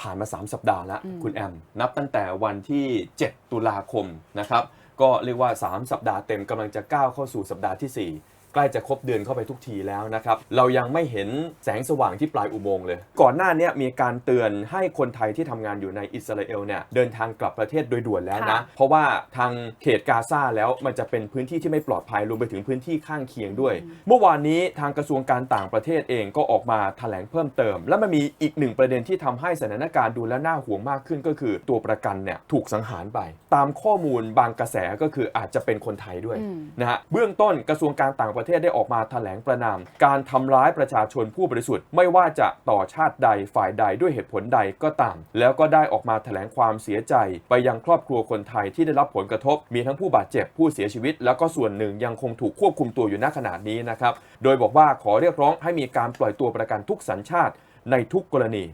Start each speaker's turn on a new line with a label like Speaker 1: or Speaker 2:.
Speaker 1: ผ่านมา 3 สัปดาห์แล้วคุณแอม นับตั้งแต่วันที่ 7 ตุลาคมนะครับ ก็เรียกว่า 3 สัปดาห์เต็มกำลังจะก้าวเข้าสู่สัปดาห์ที่ 4 ใกล้จะครบเดือนเข้าไปทุกทีแล้วนะครับ เรายังไม่เห็นแสงสว่างที่ปลายอุโมงค์เลย ก่อนหน้าเนี้มีการเตือนให้คนไทยที่ทำงานอยู่ในอิสราเอลเนี่ยเดินทางกลับประเทศโดยด่วนแล้วนะ
Speaker 2: ค่ะ
Speaker 1: เพราะว่าทางเขตกาซาแล้วมันจะเป็นพื้นที่ที่ไม่ปลอดภัยรวมไปถึงพื้นที่ข้างเคียงด้วย เมื่อวานนี้ทางกระทรวงการต่างประเทศเองก็ออกมาแถลงเพิ่มเติม และมันมีอีกหนึ่งประเด็นที่ทำให้สถานการณ์ดูแล้วน่าห่วงมากขึ้นก็คือตัวประกันเนี่ยถูกสังหารไป ตามข้อมูลบางกระแสก็คืออาจจะเป็นคนไทยด้วย
Speaker 2: อืม
Speaker 1: นะฮะเบื้องต้นกระทรวงการต่างประเทศได้ออกมาแถลงประนาม การทำร้ายประชาชนผู้บริสุทธิ์ ไม่ว่าจะต่อชาติใดฝ่ายใดด้วยเหตุผลใดก็ตาม แล้วก็ได้ออกมาแถลงความเสียใจ ไปยังครอบครัวคนไทยที่ได้รับผลกระทบ มีทั้งผู้บาดเจ็บผู้เสียชีวิต แล้วก็ส่วนหนึ่งยังคงถูกควบคุมตัวอยู่ณขณะนี้นะครับโดยบอกว่าขอเรียกร้องให้มีการปล่อยตัวประกันทุกสัญชาติในทุกกรณี